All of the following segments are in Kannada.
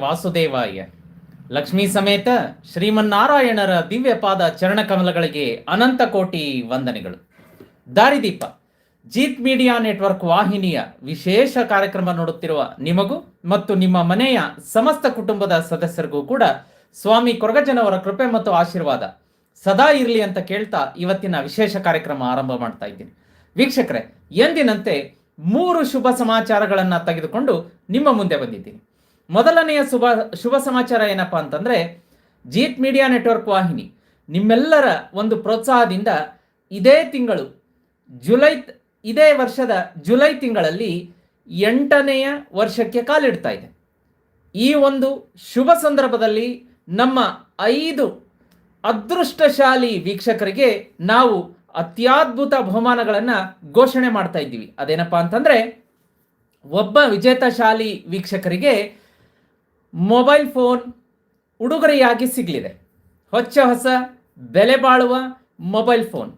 ವಾಸುದೇವಾಯ. ಲಕ್ಷ್ಮೀ ಸಮೇತ ಶ್ರೀಮನ್ನಾರಾಯಣರ ದಿವ್ಯ ಪಾದ ಚರಣಕಮಲಗಳಿಗೆ ಅನಂತ ಕೋಟಿ ವಂದನೆಗಳು. ದಾರಿದೀಪ, ಜೀತ್ ಮೀಡಿಯಾ ನೆಟ್ವರ್ಕ್ ವಾಹಿನಿಯ ವಿಶೇಷ ಕಾರ್ಯಕ್ರಮ ನೋಡುತ್ತಿರುವ ನಿಮಗೂ ಮತ್ತು ನಿಮ್ಮ ಮನೆಯ ಸಮಸ್ತ ಕುಟುಂಬದ ಸದಸ್ಯರಿಗೂ ಕೂಡ ಸ್ವಾಮಿ ಕೊರಗಜನವರ ಕೃಪೆ ಮತ್ತು ಆಶೀರ್ವಾದ. ಸದಾ ಇರಲಿ ಅಂತ ಕೇಳ್ತಾ ಇವತ್ತಿನ ವಿಶೇಷ ಕಾರ್ಯಕ್ರಮ ಆರಂಭ ಮಾಡ್ತಾ ಇದ್ದೀನಿ. ವೀಕ್ಷಕರೇ, ಎಂದಿನಂತೆ ಮೂರು ಶುಭ ಸಮಾಚಾರಗಳನ್ನು ತೆಗೆದುಕೊಂಡು ನಿಮ್ಮ ಮುಂದೆ ಬಂದಿದ್ದೀನಿ. ಮೊದಲನೆಯ ಶುಭ ಶುಭ ಸಮಾಚಾರ ಏನಪ್ಪಾ ಅಂತಂದ್ರೆ, ಜೀತ್ ಮೀಡಿಯಾ ನೆಟ್ವರ್ಕ್ ವಾಹಿನಿ, ನಿಮ್ಮೆಲ್ಲರ ಒಂದು ಪ್ರೋತ್ಸಾಹದಿಂದ ಇದೇ ತಿಂಗಳು, ಜುಲೈ, ಇದೇ ವರ್ಷದ ಜುಲೈ ತಿಂಗಳಲ್ಲಿ ಎಂಟನೆಯ ವರ್ಷಕ್ಕೆ ಕಾಲಿಡ್ತಾ ಇದೆ. ಈ ಒಂದು ಶುಭ ಸಂದರ್ಭದಲ್ಲಿ ನಮ್ಮ ಐದು ಅದೃಷ್ಟಶಾಲಿ ವೀಕ್ಷಕರಿಗೆ ನಾವು ಅತ್ಯದ್ಭುತ ಬಹುಮಾನಗಳನ್ನು ಘೋಷಣೆ ಮಾಡ್ತಾ ಇದ್ದೀವಿ. ಅದೇನಪ್ಪ ಅಂತಂದರೆ, ಒಬ್ಬ ವಿಜೇತಶಾಲಿ ವೀಕ್ಷಕರಿಗೆ ಮೊಬೈಲ್ ಫೋನ್ ಉಡುಗೊರೆಯಾಗಿ ಸಿಗಲಿದೆ. ಹೊಚ್ಚ ಹೊಸ ಬೆಲೆ ಬಾಳುವ ಮೊಬೈಲ್ ಫೋನ್.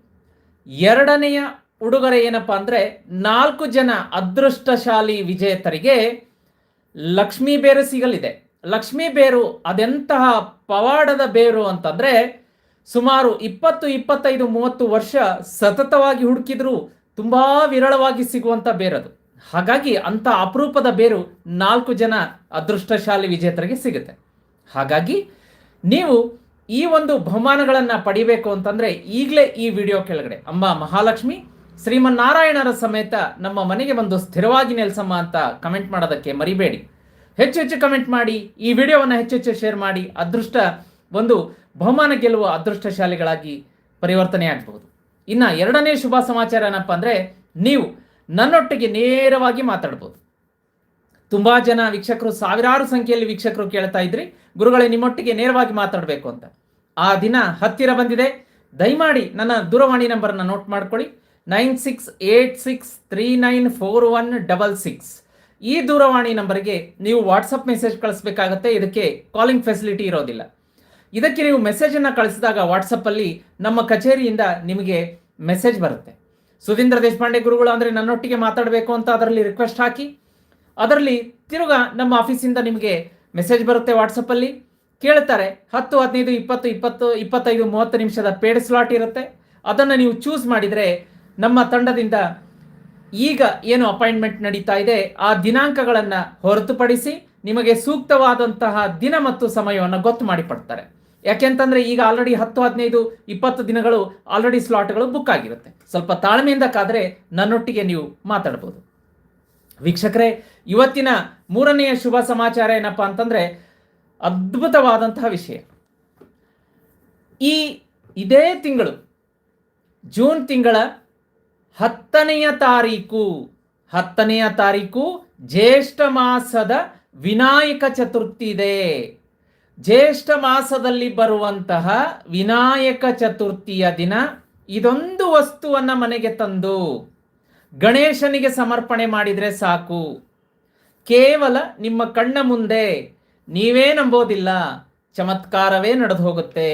ಎರಡನೆಯ ಉಡುಗೊರೆ ಏನಪ್ಪ ಅಂದರೆ ನಾಲ್ಕು ಜನ ಅದೃಷ್ಟಶಾಲಿ ವಿಜೇತರಿಗೆ ಲಕ್ಷ್ಮೀ ಬೇರು ಸಿಗಲಿದೆ. ಲಕ್ಷ್ಮೀ ಬೇರು ಅದೆಂತಹ ಪವಾಡದ ಬೇರು ಅಂತಂದರೆ ಸುಮಾರು ಇಪ್ಪತ್ತು, ಇಪ್ಪತ್ತೈದು, ಮೂವತ್ತು ವರ್ಷ ಸತತವಾಗಿ ಹುಡುಕಿದ್ರು ತುಂಬ ವಿರಳವಾಗಿ ಸಿಗುವಂಥ ಬೇರದು. ಹಾಗಾಗಿ ಅಂಥ ಅಪರೂಪದ ಬೇರು ನಾಲ್ಕು ಜನ ಅದೃಷ್ಟಶಾಲಿ ವಿಜೇತರಿಗೆ ಸಿಗುತ್ತೆ. ಹಾಗಾಗಿ ನೀವು ಈ ಒಂದು ಬಹುಮಾನಗಳನ್ನು ಪಡಿಬೇಕು ಅಂತಂದರೆ ಈಗಲೇ ಈ ವಿಡಿಯೋ ಕೆಳಗಡೆ. ಅಮ್ಮ ಮಹಾಲಕ್ಷ್ಮಿ, ಶ್ರೀಮನ್ನಾರಾಯಣರ ಸಮೇತ ನಮ್ಮ ಮನೆಗೆ ಬಂದು ಸ್ಥಿರವಾಗಿ ನೆಲೆಸಮ್ಮ ಅಂತ ಕಮೆಂಟ್ ಮಾಡೋದಕ್ಕೆ ಮರಿಬೇಡಿ. ಹೆಚ್ಚು ಹೆಚ್ಚು ಕಮೆಂಟ್ ಮಾಡಿ, ಈ ವಿಡಿಯೋವನ್ನು ಹೆಚ್ಚು ಹೆಚ್ಚು ಶೇರ್ ಮಾಡಿ, ಅದೃಷ್ಟ ಒಂದು ಬಹುಮಾನ ಗೆಲ್ಲುವ ಅದೃಷ್ಟಶಾಲಿಗಳಾಗಿ ಪರಿವರ್ತನೆ ಆಗಬಹುದು ಇನ್ನು ಎರಡನೇ ಶುಭ ಸಮಾಚಾರ ಏನಪ್ಪ ಅಂದರೆ, ನೀವು ನನ್ನೊಟ್ಟಿಗೆ ನೇರವಾಗಿ ಮಾತಾಡ್ಬೋದು. ತುಂಬ ಜನ ವೀಕ್ಷಕರು, ಸಾವಿರಾರು ಸಂಖ್ಯೆಯಲ್ಲಿ ವೀಕ್ಷಕರು ಕೇಳ್ತಾ ಇದ್ರಿ. ಗುರುಗಳೇ, ನಿಮ್ಮೊಟ್ಟಿಗೆ ನೇರವಾಗಿ ಮಾತಾಡಬೇಕು ಅಂತ. ಆ ದಿನ ಹತ್ತಿರ ಬಂದಿದೆ. ದಯಮಾಡಿ ನನ್ನ ದೂರವಾಣಿ ನಂಬರನ್ನು ನೋಟ್ ಮಾಡ್ಕೊಳ್ಳಿ. Nine six eight six three nine four one double six. ಈ ದೂರವಾಣಿ ನಂಬರ್ಗೆ ನೀವು ವಾಟ್ಸಪ್ ಮೆಸೇಜ್ ಕಳಿಸ್ಬೇಕಾಗತ್ತೆ. ಇದಕ್ಕೆ ಕಾಲಿಂಗ್ ಫೆಸಿಲಿಟಿ ಇರೋದಿಲ್ಲ. ಇದಕ್ಕೆ ನೀವು ಮೆಸೇಜನ್ನು ಕಳಿಸಿದಾಗ ವಾಟ್ಸಪ್ಪಲ್ಲಿ ನಮ್ಮ ಕಚೇರಿಯಿಂದ ನಿಮಗೆ ಮೆಸೇಜ್ ಬರುತ್ತೆ. ಸುಧೀಂದ್ರ ದೇಶಪಾಂಡೆ ಗುರುಗಳು ಅಂದರೆ ನನ್ನೊಟ್ಟಿಗೆ ಮಾತಾಡಬೇಕು ಅಂತ ಅದರಲ್ಲಿ ರಿಕ್ವೆಸ್ಟ್ ಹಾಕಿ, ಅದರಲ್ಲಿ ತಿರುಗ ನಮ್ಮ ಆಫೀಸಿಂದ ನಿಮಗೆ ಮೆಸೇಜ್ ಬರುತ್ತೆ ವಾಟ್ಸಪ್ಪಲ್ಲಿ ಕೇಳ್ತಾರೆ, ಹತ್ತು, ಹದಿನೈದು, ಇಪ್ಪತ್ತು ಇಪ್ಪತ್ತು, ಇಪ್ಪತ್ತೈದು, ಮೂವತ್ತು ನಿಮಿಷದ ಪೇಡ್ ಸ್ಲಾಟ್ ಇರುತ್ತೆ. ಅದನ್ನು ನೀವು ಚೂಸ್ ಮಾಡಿದರೆ ನಮ್ಮ ತಂಡದಿಂದ ಈಗ ಏನು ಅಪಾಯಿಂಟ್ಮೆಂಟ್ ನಡೀತಾ ಇದೆ, ಆ ದಿನಾಂಕಗಳನ್ನು ಹೊರತುಪಡಿಸಿ ನಿಮಗೆ ಸೂಕ್ತವಾದಂತಹ ದಿನ ಮತ್ತು ಸಮಯವನ್ನು ಗೊತ್ತು ಮಾಡಿಕೊಡ್ತಾರೆ. ಯಾಕೆಂತಂದ್ರೆ ಈಗ ಆಲ್ರೆಡಿ ಹತ್ತು, ಹದಿನೈದು, ಇಪ್ಪತ್ತು ದಿನಗಳು ಆಲ್ರೆಡಿ ಸ್ಲಾಟ್ಗಳು ಬುಕ್ ಆಗಿರುತ್ತೆ. ಸ್ವಲ್ಪ ತಾಳ್ಮೆಯಿಂದ ಕಾದರೆ ನನ್ನೊಟ್ಟಿಗೆ ನೀವು ಮಾತಾಡ್ಬೋದು. ವೀಕ್ಷಕರೇ, ಇವತ್ತಿನ ಮೂರನೆಯ ಶುಭ ಸಮಾಚಾರ ಏನಪ್ಪಾ ಅಂತಂದ್ರೆ ಅದ್ಭುತವಾದಂತಹ ವಿಷಯ. ಈ ಇದೇ ತಿಂಗಳು, ಜೂನ್ ತಿಂಗಳ ಹತ್ತನೆಯ ತಾರೀಕು ಹತ್ತನೆಯ ತಾರೀಕು ಜ್ಯೇಷ್ಠ ಮಾಸದ ವಿನಾಯಕ ಚತುರ್ಥಿ ಇದೆ. ಜ್ಯೇಷ್ಠ ಮಾಸದಲ್ಲಿ ಬರುವಂತಹ ವಿನಾಯಕ ಚತುರ್ಥಿಯ ದಿನ ಇದೊಂದು ವಸ್ತುವನ್ನ ಮನೆಗೆ ತಂದು ಗಣೇಶನಿಗೆ ಸಮರ್ಪಣೆ ಮಾಡಿದರೆ ಸಾಕು. ಕೇವಲ ನಿಮ್ಮ ಕಣ್ಣ ಮುಂದೆ ನೀವೇ ನಂಬೋದಿಲ್ಲ, ಚಮತ್ಕಾರವೇ ನಡೆದು ಹೋಗುತ್ತೆ.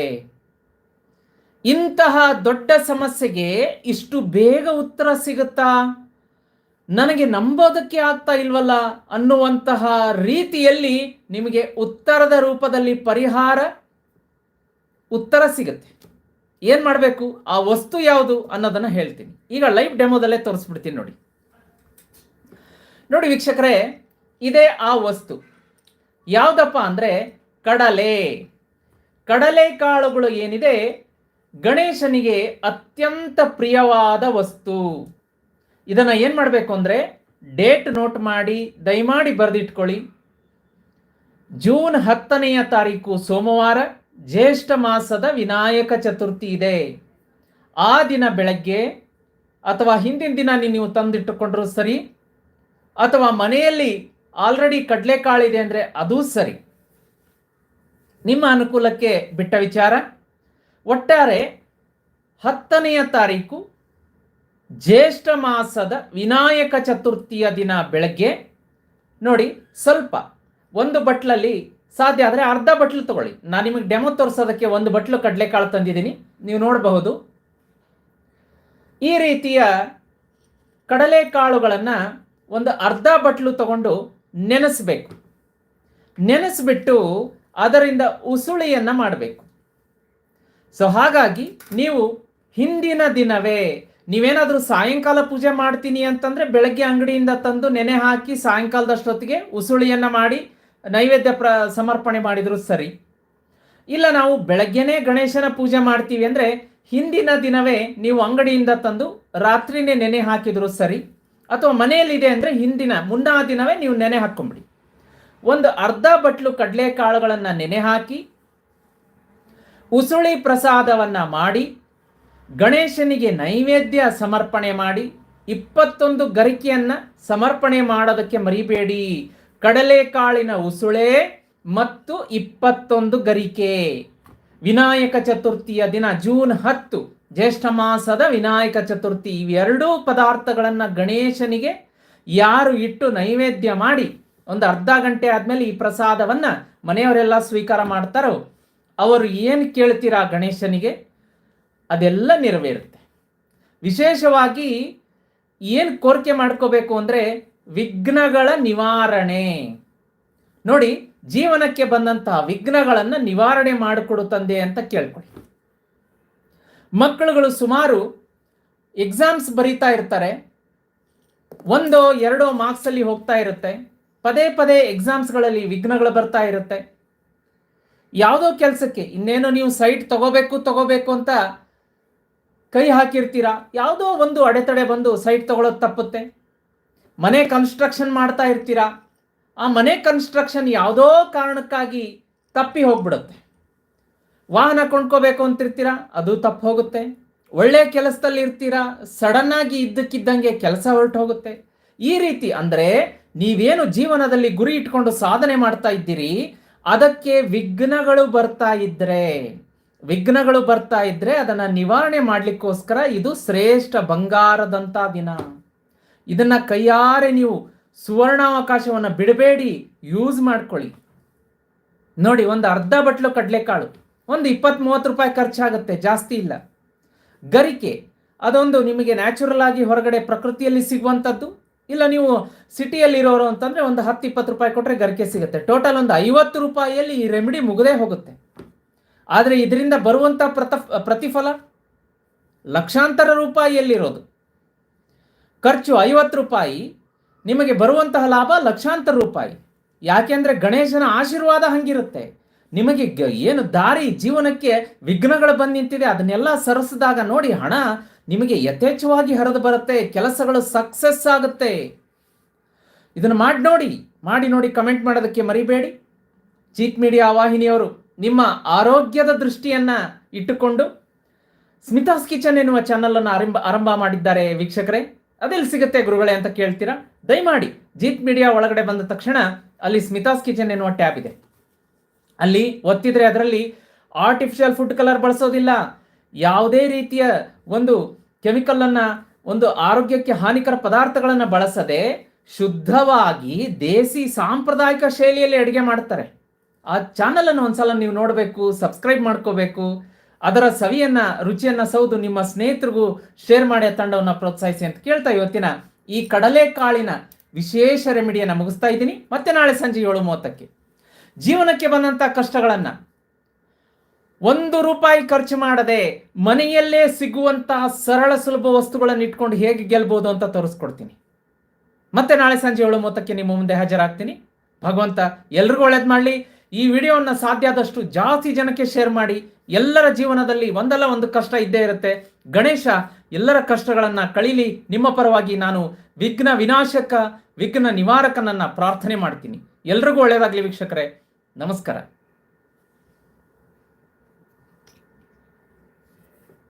ಇಂತಹ ದೊಡ್ಡ ಸಮಸ್ಯೆಗೆ ಇಷ್ಟು ಬೇಗ ಉತ್ತರ ಸಿಗುತ್ತಾ? ನನಗೆ ನಂಬೋದಕ್ಕೆ ಆಗ್ತಾ ಇಲ್ವಲ್ಲ ಅನ್ನುವಂತಹ ರೀತಿಯಲ್ಲಿ ನಿಮಗೆ ಉತ್ತರದ ರೂಪದಲ್ಲಿ ಪರಿಹಾರ, ಉತ್ತರ ಸಿಗುತ್ತೆ. ಏನು ಮಾಡಬೇಕು? ಆ ವಸ್ತು ಯಾವುದು ಅನ್ನೋದನ್ನು ಹೇಳ್ತೀನಿ. ಈಗ ಲೈವ್ ಡೆಮೋದಲ್ಲೇ ತೋರಿಸ್ಬಿಡ್ತೀನಿ ನೋಡಿ. ನೋಡಿ ವೀಕ್ಷಕರೇ, ಇದೇ ಆ ವಸ್ತು. ಯಾವುದಪ್ಪ ಅಂದರೆ ಕಡಲೆ. ಕಡಲೆ ಕಾಳುಗಳು ಏನಿದೆ? ಗಣೇಶನಿಗೆ ಅತ್ಯಂತ ಪ್ರಿಯವಾದ ವಸ್ತು. ಇದನ್ನು ಏನು ಮಾಡಬೇಕು ಅಂದರೆ ಡೇಟ್ ನೋಟ್ ಮಾಡಿ, ದಯಮಾಡಿ ಬರೆದಿಟ್ಕೊಳ್ಳಿ. ಜೂನ್ ಹತ್ತನೆಯ ತಾರೀಕು ಸೋಮವಾರ, ಜ್ಯೇಷ್ಠ ಮಾಸದ ವಿನಾಯಕ ಚತುರ್ಥಿ ಇದೆ. ಆ ದಿನ ಬೆಳಗ್ಗೆ ಅಥವಾ ಹಿಂದಿನ ದಿನ ನೀವು ತಂದಿಟ್ಟುಕೊಂಡ್ರೂ ಸರಿ, ಅಥವಾ ಮನೆಯಲ್ಲಿ ಆಲ್ರೆಡಿ ಕಡಲೆಕಾಳಿದೆ ಅಂದರೆ ಅದೂ ಸರಿ. ನಿಮ್ಮ ಅನುಕೂಲಕ್ಕೆ ಬಿಟ್ಟ ವಿಚಾರ. ಒಟ್ಟಾರೆ ಹತ್ತನೆಯ ತಾರೀಕು ಜ್ಯೇಷ್ಠ ಮಾಸದ ವಿನಾಯಕ ಚತುರ್ಥಿಯ ದಿನ ಬೆಳಗ್ಗೆ, ನೋಡಿ ಸ್ವಲ್ಪ, ಒಂದು ಬಟ್ಲಲ್ಲಿ ಸಾಧ್ಯ ಆದರೆ ಅರ್ಧ ಬಟ್ಲು ತಗೊಳ್ಳಿ. ನಾನು ನಿಮಗೆ ಡೆಮೋ ತೋರಿಸೋದಕ್ಕೆ ಒಂದು ಬಟ್ಲು ಕಡಲೆಕಾಳು ತಂದಿದ್ದೀನಿ, ನೀವು ನೋಡಬಹುದು. ಈ ರೀತಿಯ ಕಡಲೆಕಾಳುಗಳನ್ನು ಒಂದು ಅರ್ಧ ಬಟ್ಲು ತಗೊಂಡು ನೆನೆಸಬೇಕು. ನೆನೆಸ್ಬಿಟ್ಟು ಅದರಿಂದ ಉಸುಳಿಯನ್ನು ಮಾಡಬೇಕು. ಸೊ ಹಾಗಾಗಿ ನೀವು ಹಿಂದಿನ ದಿನವೇ ನೀವೇನಾದರೂ ಸಾಯಂಕಾಲ ಪೂಜೆ ಮಾಡ್ತೀನಿ ಅಂತಂದ್ರೆ ಬೆಳಗ್ಗೆ ಅಂಗಡಿಯಿಂದ ತಂದು ನೆನೆ ಹಾಕಿ ಸಾಯಂಕಾಲದಷ್ಟೊತ್ತಿಗೆ ಉಸುಳಿಯನ್ನ ಮಾಡಿ ನೈವೇದ್ಯ ಪ್ರ ಸಮರ್ಪಣೆ ಮಾಡಿದ್ರು ಸರಿ. ಇಲ್ಲ ನಾವು ಬೆಳಗ್ಗೆನೇ ಗಣೇಶನ ಪೂಜೆ ಮಾಡ್ತೀವಿ ಅಂದ್ರೆ ಹಿಂದಿನ ದಿನವೇ ನೀವು ಅಂಗಡಿಯಿಂದ ತಂದು ರಾತ್ರಿನೇ ನೆನೆ ಹಾಕಿದರೂ ಸರಿ. ಅಥವಾ ಮನೆಯಲ್ಲಿದೆ ಅಂದ್ರೆ ಹಿಂದಿನ ಮುನ್ನಾ ದಿನವೇ ನೀವು ನೆನೆ ಹಾಕ್ಕೊಂಬಿಡಿ ಒಂದು ಅರ್ಧ ಬಟ್ಲು ಕಡಲೆಕಾಳುಗಳನ್ನು ನೆನೆ ಹಾಕಿ, ಉಸುಳಿ ಪ್ರಸಾದವನ್ನ ಮಾಡಿ ಗಣೇಶನಿಗೆ ನೈವೇದ್ಯ ಸಮರ್ಪಣೆ ಮಾಡಿ ಇಪ್ಪತ್ತೊಂದು ಗರಿಕೆಯನ್ನು ಸಮರ್ಪಣೆ ಮಾಡೋದಕ್ಕೆ ಮರಿಬೇಡಿ. ಕಡಲೆಕಾಳಿನ ಉಸುಳೆ ಮತ್ತು ಇಪ್ಪತ್ತೊಂದು ಗರಿಕೆ. ವಿನಾಯಕ ಚತುರ್ಥಿಯ ದಿನ ಜೂನ್ ಹತ್ತು, ಜ್ಯೇಷ್ಠ ಮಾಸದ ವಿನಾಯಕ ಚತುರ್ಥಿ ಇವೆರಡೂ ಪದಾರ್ಥಗಳನ್ನು ಗಣೇಶನಿಗೆ ಯಾರು ಇಟ್ಟು ನೈವೇದ್ಯ ಮಾಡಿ ಒಂದು ಅರ್ಧ ಗಂಟೆ ಆದಮೇಲೆ ಈ ಪ್ರಸಾದವನ್ನ ಮನೆಯವರೆಲ್ಲ ಸ್ವೀಕಾರ ಮಾಡ್ತಾರೋ, ಅವರು ಏನು ಕೇಳ್ತೀರಾ ಗಣೇಶನಿಗೆ? ಅದೆಲ್ಲ ನೆರವೇರುತ್ತೆ. ವಿಶೇಷವಾಗಿ ಏನು ಕೋರಿಕೆ ಮಾಡ್ಕೋಬೇಕು ಅಂದರೆ ವಿಘ್ನಗಳ ನಿವಾರಣೆ. ನೋಡಿ, ಜೀವನಕ್ಕೆ ಬಂದಂತಹ ವಿಘ್ನಗಳನ್ನು ನಿವಾರಣೆ ಮಾಡಿಕೊಡು ತಂದೆ ಅಂತ ಕೇಳ್ಕೊಳ್ಳಿ. ಮಕ್ಕಳುಗಳು ಸುಮಾರು ಎಕ್ಸಾಮ್ಸ್ ಬರೀತಾ ಇರ್ತಾರೆ. ಒಂದೋ ಎರಡೋ ಮಾರ್ಕ್ಸಲ್ಲಿ ಹೋಗ್ತಾ ಇರುತ್ತೆ. ಪದೇ ಪದೇ ಎಕ್ಸಾಮ್ಸ್ಗಳಲ್ಲಿ ವಿಘ್ನಗಳು ಬರ್ತಾ ಇರುತ್ತೆ. ಯಾವುದೋ ಕೆಲಸಕ್ಕೆ ಇನ್ನೇನೋ ನೀವು ಸೈಟ್ ತಗೋಬೇಕು ತಗೋಬೇಕು ಅಂತ ಕೈ ಹಾಕಿರ್ತೀರಾ? ಯಾವುದೋ ಒಂದು ಅಡೆತಡೆ ಬಂದು ಸೈಟ್ ತಗೊಳ್ಳೋದು ತಪ್ಪುತ್ತೆ. ಮನೆ ಕನ್ಸ್ಟ್ರಕ್ಷನ್ ಮಾಡ್ತಾ ಇರ್ತೀರಾ? ಆ ಮನೆ ಕನ್ಸ್ಟ್ರಕ್ಷನ್ ಯಾವುದೋ ಕಾರಣಕ್ಕಾಗಿ ತಪ್ಪಿ ಹೋಗ್ಬಿಡುತ್ತೆ. ವಾಹನ ಕೊಂಡ್ಕೋಬೇಕು ಅಂತಿರ್ತೀರಾ? ಅದು ತಪ್ಪು ಹೋಗುತ್ತೆ. ಒಳ್ಳೆ ಕೆಲಸದಲ್ಲಿ ಇರ್ತೀರಾ? ಸಡನ್ ಆಗಿ ಇದ್ದಕ್ಕಿದ್ದಂಗೆ ಕೆಲಸ ಹೊರಟು ಹೋಗುತ್ತೆ. ಈ ರೀತಿ ಅಂದರೆ ನೀವೇನು ಜೀವನದಲ್ಲಿ ಗುರಿ ಇಟ್ಕೊಂಡು ಸಾಧನೆ ಮಾಡ್ತಾ ಇದ್ದೀರಿ, ಅದಕ್ಕೆ ವಿಘ್ನಗಳು ಬರ್ತಾ ಇದ್ರೆ ವಿಘ್ನಗಳು ಬರ್ತಾ ಇದ್ರೆ ಅದನ್ನ ನಿವಾರಣೆ ಮಾಡ್ಲಿಕ್ಕೋಸ್ಕರ ಇದು ಶ್ರೇಷ್ಠ ಬಂಗಾರದಂತ ದಿನ. ಇದನ್ನ ಕೈಯಾರೆ ನೀವು ಸುವರ್ಣಾವಕಾಶವನ್ನು ಬಿಡಬೇಡಿ, ಯೂಸ್ ಮಾಡ್ಕೊಳ್ಳಿ. ನೋಡಿ, ಒಂದು ಅರ್ಧ ಬಟ್ಲು ಕಡಲೆಕಾಳು, ಒಂದು ಇಪ್ಪತ್ತ್ ಮೂವತ್ತು ರೂಪಾಯಿ ಖರ್ಚಾಗುತ್ತೆ, ಜಾಸ್ತಿ ಇಲ್ಲ. ಗರಿಕೆ, ಅದೊಂದು ನಿಮಗೆ ನ್ಯಾಚುರಲ್ ಆಗಿ ಹೊರಗಡೆ ಪ್ರಕೃತಿಯಲ್ಲಿ ಸಿಗುವಂಥದ್ದು, ಇಲ್ಲ ನೀವು ಸಿಟಿಯಲ್ಲಿರೋರು ಅಂತಂದರೆ ಒಂದು ಹತ್ತು ಇಪ್ಪತ್ತು ರೂಪಾಯಿ ಕೊಟ್ಟರೆ ಗರಿಕೆ ಸಿಗುತ್ತೆ. ಟೋಟಲ್ ಒಂದು ಐವತ್ತು ರೂಪಾಯಿಯಲ್ಲಿ ಈ ರೆಮಿಡಿ ಮುಗದೇ ಹೋಗುತ್ತೆ. ಆದರೆ ಇದರಿಂದ ಬರುವಂಥ ಪ್ರತ, ಪ್ರತಿಫಲ ಲಕ್ಷಾಂತರ ರೂಪಾಯಿಯಲ್ಲಿರೋದು. ಖರ್ಚು ಐವತ್ತು ರೂಪಾಯಿ, ನಿಮಗೆ ಬರುವಂತಹ ಲಾಭ ಲಕ್ಷಾಂತರ ರೂಪಾಯಿ. ಯಾಕೆಂದರೆ ಗಣೇಶನ ಆಶೀರ್ವಾದ ಹಂಗಿರುತ್ತೆ. ನಿಮಗೆ ಏನು ದಾರಿ ಜೀವನಕ್ಕೆ ವಿಘ್ನಗಳು ಬಂದು ನಿಂತಿದೆ, ಅದನ್ನೆಲ್ಲ ಸರಸದಾಗ ನೋಡಿ ಹಣ ನಿಮಗೆ ಯಥೇಚ್ಛವಾಗಿ ಹರಿದು ಬರುತ್ತೆ, ಕೆಲಸಗಳು ಸಕ್ಸಸ್ ಆಗುತ್ತೆ. ಇದನ್ನು ಮಾಡಿ ನೋಡಿ ಮಾಡಿ ನೋಡಿ, ಕಮೆಂಟ್ ಮಾಡೋದಕ್ಕೆ ಮರಿಬೇಡಿ. ಚೀಟ್ ಮೀಡಿಯಾ ವಾಹಿನಿಯವರು. ನಿಮ್ಮ ಆರೋಗ್ಯದ ದೃಷ್ಟಿಯನ್ನ ಇಟ್ಟುಕೊಂಡು ಸ್ಮಿತಾಸ್ ಕಿಚನ್ ಎನ್ನುವ ಚಾನಲ್ ಆರಂಭ ಆರಂಭ ಮಾಡಿದ್ದಾರೆ ವೀಕ್ಷಕರೇ. ಅದೆಲ್ಲಿ ಸಿಗುತ್ತೆ ಗುರುಗಳೇ ಅಂತ ಕೇಳ್ತೀರಾ? ದಯಮಾಡಿ ಜೀತ್ ಮೀಡಿಯಾ ಒಳಗಡೆ ಬಂದ ತಕ್ಷಣ ಅಲ್ಲಿ ಸ್ಮಿತಾಸ್ ಕಿಚನ್ ಎನ್ನುವ ಟ್ಯಾಬ್ ಇದೆ. ಅಲ್ಲಿ ಒತ್ತಿದ್ರೆ ಅದರಲ್ಲಿ ಆರ್ಟಿಫಿಷಿಯಲ್ ಫುಡ್ ಕಲರ್ ಬಳಸೋದಿಲ್ಲ. ಯಾವುದೇ ರೀತಿಯ ಒಂದು ಕೆಮಿಕಲ್ ಒಂದು ಆರೋಗ್ಯಕ್ಕೆ ಹಾನಿಕರ ಪದಾರ್ಥಗಳನ್ನು ಬಳಸದೆ ಶುದ್ಧವಾಗಿ ದೇಸಿ ಸಾಂಪ್ರದಾಯಿಕ ಶೈಲಿಯಲ್ಲಿ ಅಡುಗೆ ಮಾಡ್ತಾರೆ. ಆ ಚಾನಲನ್ನು ಒಂದ್ಸಲ ನೀವು ನೋಡಬೇಕು ಸಬ್ಸ್ಕ್ರೈಬ್ ಮಾಡ್ಕೋಬೇಕು. ಅದರ ಸವಿಯನ್ನ, ರುಚಿಯನ್ನ ಸೌದು ನಿಮ್ಮ ಸ್ನೇಹಿತರಿಗೂ ಶೇರ್ ಮಾಡಿ ತಂಡವನ್ನು ಪ್ರೋತ್ಸಾಹಿಸಿ ಅಂತ ಕೇಳ್ತಾ ಇವತ್ತಿನ ಈ ಕಡಲೆಕಾಳಿನ ವಿಶೇಷ ರೆಮಿಡಿಯನ್ನು ಮುಗಿಸ್ತಾ ಇದ್ದೀನಿ. ಮತ್ತೆ ನಾಳೆ ಸಂಜೆ ಏಳು ಮೂವತ್ತಕ್ಕೆ ಜೀವನಕ್ಕೆ ಬಂದಂಥ ಕಷ್ಟಗಳನ್ನು ಒಂದು ರೂಪಾಯಿ ಖರ್ಚು ಮಾಡದೆ ಮನೆಯಲ್ಲೇ ಸಿಗುವಂತಹ ಸರಳ ಸುಲಭ ವಸ್ತುಗಳನ್ನು ಇಟ್ಕೊಂಡು ಹೇಗೆ ಗೆಲ್ಬೋದು ಅಂತ ತೋರಿಸ್ಕೊಡ್ತೀನಿ. ಮತ್ತೆ ನಾಳೆ ಸಂಜೆ ಏಳು ಮೂವತ್ತಕ್ಕೆ ನಿಮ್ಮ ಮುಂದೆ ಹಾಜರಾಗ್ತೀನಿ. ಭಗವಂತ ಎಲ್ರಿಗೂ ಒಳ್ಳೇದು ಮಾಡಲಿ. ಈ ವಿಡಿಯೋವನ್ನು ಸಾಧ್ಯ ಆದಷ್ಟು ಜಾಸ್ತಿ ಜನಕ್ಕೆ ಶೇರ್ ಮಾಡಿ. ಎಲ್ಲರ ಜೀವನದಲ್ಲಿ ಒಂದಲ್ಲ ಒಂದು ಕಷ್ಟ ಇದ್ದೇ ಇರುತ್ತೆ. ಗಣೇಶ, ಎಲ್ಲರ ಕಷ್ಟಗಳನ್ನು ಕಳೀಲಿ. ನಿಮ್ಮ ಪರವಾಗಿ ನಾನು ವಿಘ್ನ ವಿನಾಶಕ, ವಿಘ್ನ ನಿವಾರಕನನ್ನು ಪ್ರಾರ್ಥನೆ ಮಾಡ್ತೀನಿ. ಎಲ್ರಿಗೂ ಒಳ್ಳೆಯದಾಗಲಿ ವೀಕ್ಷಕರೇ. ನಮಸ್ಕಾರ.